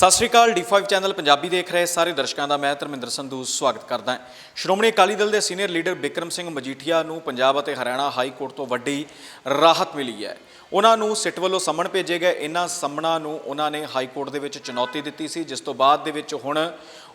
ਸਤਿ ਸ਼੍ਰੀ ਅਕਾਲ D5 channel Punjabi ਦੇਖ ਰਹੇ ਸਾਰੇ ਦਰਸ਼ਕਾਂ ਦਾ, ਮੈਂ ਧਰਮਿੰਦਰ ਸੰਧੂ ਸਵਾਗਤ ਕਰਦਾ ਹਾਂ। ਸ਼੍ਰੋਮਣੀ ਅਕਾਲੀ ਦਲ ਦੇ ਸੀਨੀਅਰ ਲੀਡਰ ਬਿਕਰਮ ਸਿੰਘ ਮਜੀਠੀਆ ਨੂੰ ਪੰਜਾਬ ਅਤੇ ਹਰਿਆਣਾ ਹਾਈ ਕੋਰਟ ਤੋਂ ਵੱਡੀ ਰਾਹਤ ਮਿਲੀ ਹੈ। ਉਹਨਾਂ ਨੂੰ ਸਿੱਟ ਵੱਲੋਂ ਸੰਮਣ ਭੇਜੇ ਗਏ। ਇਹਨਾਂ ਸੰਮਣਾਂ ਨੂੰ ਉਹਨਾਂ ਨੇ ਹਾਈ ਕੋਰਟ ਦੇ ਵਿੱਚ ਚੁਣੌਤੀ ਦਿੱਤੀ ਸੀ। ਜਿਸ ਤੋਂ ਬਾਅਦ ਦੇ ਵਿੱਚ ਹੁਣ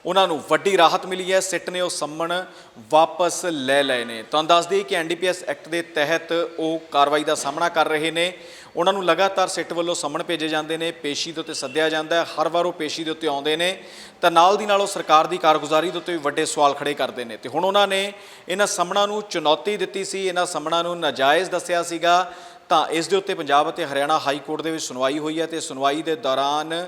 ਉਹਨਾਂ ਨੂੰ ਵੱਡੀ ਰਾਹਤ ਮਿਲੀ ਹੈ। ਸਿੱਟ ਨੇ ਉਹ ਸੰਮਣ ਵਾਪਸ ਲੈ ਲਏ ਨੇ। ਤੁਹਾਨੂੰ ਦੱਸ ਦਈਏ ਕਿ ਐਨਡੀਪੀਐਸ ਐਕਟ ਦੇ ਤਹਿਤ ਉਹ ਕਾਰਵਾਈ ਦਾ ਸਾਹਮਣਾ ਕਰ ਰਹੇ ਨੇ। ਉਹਨਾਂ ਨੂੰ ਲਗਾਤਾਰ ਸਿੱਟ ਵੱਲੋਂ ਸੰਮਣ ਭੇਜੇ ਜਾਂਦੇ ਨੇ। ਪੇਸ਼ੀ ਦੇ ਉੱਤੇ ਸੱਦਿਆ ਜਾਂਦਾ ਹੈ। ਹਰ ਵਾਰ ਉਹ ਪੇਸ਼ੀ ਦੇ ਉੱਤੇ ਆਉਂਦੇ ਨੇ। ਤਾਂ ਨਾਲ ਦੀ ਨਾਲ ਉਹ ਸਰਕਾਰ ਦੀ ਕਾਰਗੁਜ਼ਾਰੀ ਦੇ ਉੱਤੇ ਵੀ ਵੱਡੇ ਸਵਾਲ ਖੜੇ ਕਰਦੇ ਨੇ। ਤੇ ਹੁਣ ਉਹਨਾਂ ਨੇ ਇਹਨਾਂ ਸੰਮਣਾਂ ਨੂੰ ਚੁਣੌਤੀ ਦਿੱਤੀ ਸੀ। ਇਹਨਾਂ ਸੰਮਣਾਂ ਨੂੰ ਨਾਜਾਇਜ਼ ਦੱਸਿਆ ਸੀਗਾ। ਤਾਂ ਇਸ ਦੇ ਉੱਤੇ ਪੰਜਾਬ ਅਤੇ ਹਰਿਆਣਾ ਹਾਈ ਕੋਰਟ ਦੇ ਵਿੱਚ ਸੁਣਵਾਈ ਹੋਈ ਹੈ ਤੇ ਸੁਣਵਾਈ ਦੇ ਦੌਰਾਨ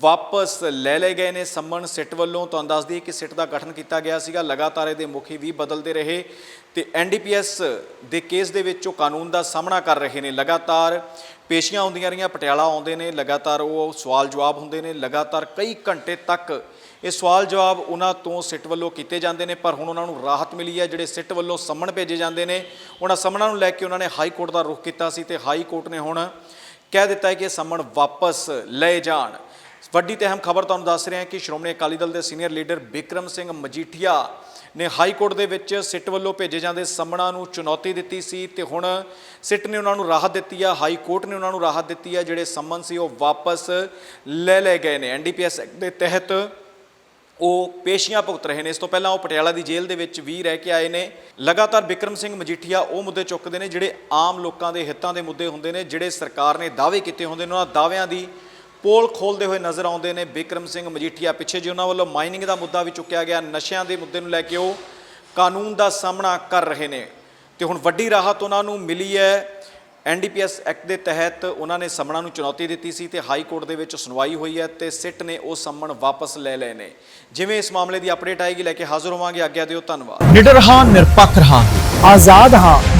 ਵਾਪਸ ਲੈ ਲਏ ਗਏ ਨੇ ਸੰਮਣ ਸਿੱਟ ਵੱਲੋਂ। ਤੁਹਾਨੂੰ ਦੱਸ ਦਈਏ ਕਿ ਸਿੱਟ ਦਾ ਗਠਨ ਕੀਤਾ ਗਿਆ ਸੀਗਾ, ਲਗਾਤਾਰ ਇਹਦੇ ਮੁਖੀ ਵੀ ਬਦਲਦੇ ਰਹੇ ਤੇ ਐਨਡੀਪੀਐਸ ਦੇ ਕੇਸ ਦੇ ਵਿੱਚ ਉਹ ਕਾਨੂੰਨ ਦਾ ਸਾਹਮਣਾ ਕਰ ਰਹੇ ਨੇ। ਲਗਾਤਾਰ ਪੇਸ਼ੀਆਂ ਹੁੰਦੀਆਂ ਰਹੀਆਂ, ਪਟਿਆਲਾ ਆਉਂਦੇ ਨੇ, ਲਗਾਤਾਰ ਉਹ ਸਵਾਲ ਜਵਾਬ ਹੁੰਦੇ ਨੇ, ਲਗਾਤਾਰ ਕਈ ਘੰਟੇ ਤੱਕ ਇਹ ਸਵਾਲ ਜਵਾਬ ਉਹਨਾਂ ਤੋਂ ਸਿੱਟ ਵੱਲੋਂ ਕੀਤੇ ਜਾਂਦੇ ਨੇ, ਪਰ ਹੁਣ ਉਹਨਾਂ ਨੂੰ ਰਾਹਤ ਮਿਲੀ ਹੈ। ਜਿਹੜੇ ਸਿੱਟ ਵੱਲੋਂ ਸੰਮਣ ਭੇਜੇ ਜਾਂਦੇ ਨੇ, ਉਹਨਾਂ ਸੰਮਣਾਂ ਨੂੰ ਲੈ ਕੇ ਉਹਨਾਂ ਨੇ ਹਾਈ ਕੋਰਟ ਦਾ ਰੁਖ ਕੀਤਾ ਸੀ ਤੇ ਹਾਈ ਕੋਰਟ ਨੇ ਹੁਣ ਕਹਿ ਦਿੱਤਾ ਹੈ ਕਿ ਇਹ ਸੰਮਣ ਵਾਪਸ ਲਏ ਜਾਣ। ਵੱਡੀ ਤੇ ਅਹਿਮ ਖਬਰ ਤੁਹਾਨੂੰ ਦੱਸ ਰਹੇ ਹਾਂ ਕਿ ਸ਼੍ਰੋਮਣੀ ਅਕਾਲੀ ਦਲ ਦੇ ਸੀਨੀਅਰ ਲੀਡਰ ਬਿਕਰਮ ਸਿੰਘ ਮਜੀਠੀਆ ਨੇ ਹਾਈ ਕੋਰਟ ਦੇ ਵਿੱਚ ਸਿੱਟ ਵੱਲੋਂ ਭੇਜੇ ਜਾਂਦੇ ਸੰਮਣਾਂ ਨੂੰ ਚੁਣੌਤੀ ਦਿੱਤੀ ਸੀ ਤੇ ਹੁਣ ਸਿੱਟ ਨੇ ਉਹਨਾਂ ਨੂੰ ਰਾਹਤ ਦਿੱਤੀ ਆ, ਹਾਈ ਕੋਰਟ ਨੇ ਉਹਨਾਂ ਨੂੰ ਰਾਹਤ ਦਿੱਤੀ ਆ, ਜਿਹੜੇ ਸੰਮਨ ਸੀ ਉਹ ਵਾਪਸ ਲੈ ਲਏ ਗਏ ਨੇ। ਐਨਡੀਪੀਐਸ ਐਕਟ ਦੇ ਤਹਿਤ ਉਹ ਪੇਸ਼ੀਆਂ ਭੁਗਤ ਰਹੇ ਨੇ। ਇਸ ਤੋਂ ਪਹਿਲਾਂ ਉਹ ਪਟਿਆਲਾ ਦੀ ਜੇਲ੍ਹ ਦੇ ਵਿੱਚ ਵੀ ਰਹਿ ਕੇ ਆਏ ਨੇ। ਲਗਾਤਾਰ ਬਿਕਰਮ ਸਿੰਘ ਮਜੀਠੀਆ ਉਹ ਮੁੱਦੇ ਚੁੱਕਦੇ ਨੇ ਜਿਹੜੇ ਆਮ ਲੋਕਾਂ ਦੇ ਹਿੱਤਾਂ ਦੇ ਮੁੱਦੇ ਹੁੰਦੇ ਨੇ, ਜਿਹੜੇ ਸਰਕਾਰ ਨੇ ਦਾਅਵੇ ਕੀਤੇ ਹੁੰਦੇ ਨੇ। ਉਹਨਾਂ ਦਾਅਵਿਆਂ ਦੀ ਪੋਲ ਖੋਲਦੇ ਹੋਏ ਨਜ਼ਰ ਆਉਂਦੇ ਨੇ ਬਿਕਰਮ ਸਿੰਘ ਮਜੀਠੀਆ ਪਿੱਛੇ ਜੇ ਉਹਨਾਂ ਵੱਲੋਂ ਮਾਈਨਿੰਗ ਦਾ ਮੁੱਦਾ ਵੀ ਚੁੱਕਿਆ ਗਿਆ। ਨਸ਼ਿਆਂ ਦੇ ਮੁੱਦੇ ਨੂੰ ਲੈ ਕੇ ਉਹ ਕਾਨੂੰਨ ਦਾ ਸਾਹਮਣਾ ਕਰ ਰਹੇ ਨੇ। ਤੇ ਹੁਣ ਵੱਡੀ ਰਾਹਤ ਉਹਨਾਂ ਨੂੰ ਮਿਲੀ ਹੈ। ਐਨਡੀਪੀਐਸ ਐਕਟ ਦੇ ਤਹਿਤ ਉਹਨਾਂ ਨੇ ਸੰਮਣਾਂ ਨੂੰ ਚੁਣੌਤੀ ਦਿੱਤੀ ਸੀ ਤੇ ਹਾਈ ਕੋਰਟ ਦੇ ਵਿੱਚ ਸੁਣਵਾਈ ਹੋਈ ਹੈ ਤੇ ਸਿੱਟ ਨੇ ਉਹ ਸੰਮਣ ਵਾਪਸ ਲੈ ਲਏ ਨੇ। ਜਿਵੇਂ ਇਸ ਮਾਮਲੇ ਦੀ ਅਪਡੇਟ ਆਏਗੀ, ਲੈ ਕੇ ਹਾਜ਼ਰ ਹੋਵਾਂਗੇ। ਆਗਿਆ ਦਿਓ, ਧੰਨਵਾਦ। ਨਿਡਰ ਹਾਂ, ਨਿਰਪੱਖ ਹਾਂ ਆਜ਼ਾਦ ਹਾਂ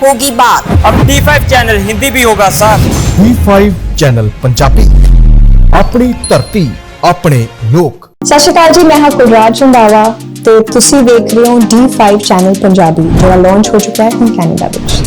होगी बात अब D5 चैनल हिंदी भी होगा साथ D5 ਚੈਨਲ ਪੰਜਾਬੀ ਆਪਣੀ ਧਰਤੀ ਆਪਣੇ ਲੋਕ ਸਤਿ ਸ਼੍ਰੀ ਅਕਾਲ ਜੀ ਮੈਂ ਹਾਂ ਕੁਲਰਾਜ ਰੰਧਾਵਾ ਤੇ ਤੁਸੀਂ ਵੇਖ ਰਹੇ ਹੋ D5 ਚੈਨਲ ਪੰਜਾਬੀ ਜਿਹੜਾ ਲਾਂਚ ਹੋ ਚੁੱਕਾ ਹੈ ਹੁਣ ਕੈਨੇਡਾ ਵਿੱਚ